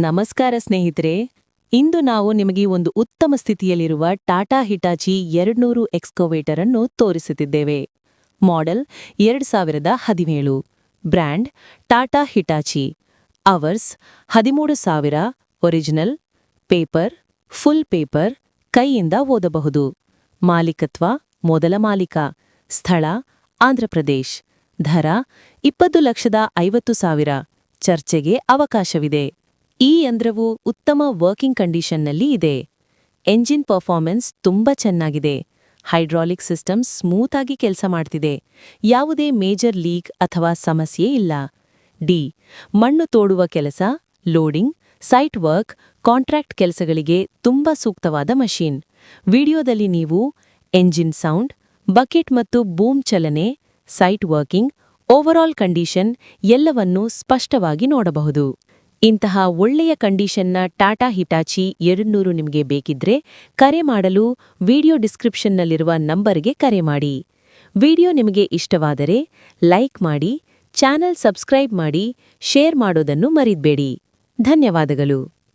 ನಮಸ್ಕಾರ ಸ್ನೇಹಿತರೆ, ಇಂದು ನಾವು ನಿಮಗೆ ಒಂದು ಉತ್ತಮ ಸ್ಥಿತಿಯಲ್ಲಿರುವ ಟಾಟಾ ಹಿಟಾಚಿ ಎರಡ್ನೂರು ಎಕ್ಸ್ಕೋವೇಟರ್ ಅನ್ನು ತೋರಿಸುತ್ತಿದ್ದೇವೆ. ಮಾಡೆಲ್ ಎರಡು ಸಾವಿರದ ಹದಿನೇಳು. Brand Tata Hitachi. ಅವರ್ಸ್ ಹದಿಮೂರು ಸಾವಿರ, ಒರಿಜಿನಲ್, ಪೇಪರ್, ಫುಲ್ ಪೇಪರ್, ಕೈಯಿಂದ ಓದಬಹುದು. ಮಾಲೀಕತ್ವ ಮೊದಲ ಮಾಲೀಕ. ಸ್ಥಳ ಆಂಧ್ರಪ್ರದೇಶ್ ದರ ಇಪ್ಪತ್ತು ಲಕ್ಷದ ಐವತ್ತು ಸಾವಿರ. ಚರ್ಚೆಗೆ ಅವಕಾಶವಿದೆ. ಈ ಯಂತ್ರವು ಉತ್ತಮ ವರ್ಕಿಂಗ್ ಕಂಡೀಷನ್ನಲ್ಲಿ ಇದೆ. ಎಂಜಿನ್ ಪರ್ಫಾರ್ಮೆನ್ಸ್ ತುಂಬಾ ಚೆನ್ನಾಗಿದೆ. ಹೈಡ್ರಾಲಿಕ್ ಸಿಸ್ಟಮ್ ಸ್ಮೂತ್ ಆಗಿ ಕೆಲಸ ಮಾಡ್ತಿದೆ. ಯಾವುದೇ ಮೇಜರ್ ಲೀಕ್ ಅಥವಾ ಸಮಸ್ಯೆ ಇಲ್ಲ. ಡಿ ಮಣ್ಣು ತೋಡುವ ಕೆಲಸ ಲೋಡಿಂಗ್ ಸೈಟ್ ವರ್ಕ್ ಕಾಂಟ್ರಾಕ್ಟ್ ಕೆಲಸಗಳಿಗೆ ತುಂಬಾ ಸೂಕ್ತವಾದ ಮಷೀನ್ ವಿಡಿಯೋದಲ್ಲಿ ನೀವು ಎಂಜಿನ್ ಸೌಂಡ್ ಬಕೆಟ್ ಮತ್ತು ಬೂಮ್ ಚಲನೆ ಸೈಟ್ ವರ್ಕಿಂಗ್ ಓವರಾಲ್ ಕಂಡೀಷನ್ ಎಲ್ಲವನ್ನೂ ಸ್ಪಷ್ಟವಾಗಿ ನೋಡಬಹುದು. ಇಂತಹ ಒಳ್ಳೆಯ ಕಂಡೀಷನ್ನ ಟಾಟಾ ಹಿಟಾಚಿ ಎರಡ್ನೂರು ನಿಮಗೆ ಬೇಕಿದ್ರೆ ಕರೆ ಮಾಡಲು ವಿಡಿಯೋ ಡಿಸ್ಕ್ರಿಪ್ಷನ್ನಲ್ಲಿರುವ ನಂಬರ್ಗೆ ಕರೆ ಮಾಡಿ. ವಿಡಿಯೋ ನಿಮಗೆ ಇಷ್ಟವಾದರೆ ಲೈಕ್ ಮಾಡಿ, ಚಾನೆಲ್ ಸಬ್ಸ್ಕ್ರೈಬ್ ಮಾಡಿ, ಶೇರ್ ಮಾಡೋದನ್ನು ಮರಿದ್ಬೇಡಿ. ಧನ್ಯವಾದಗಳು.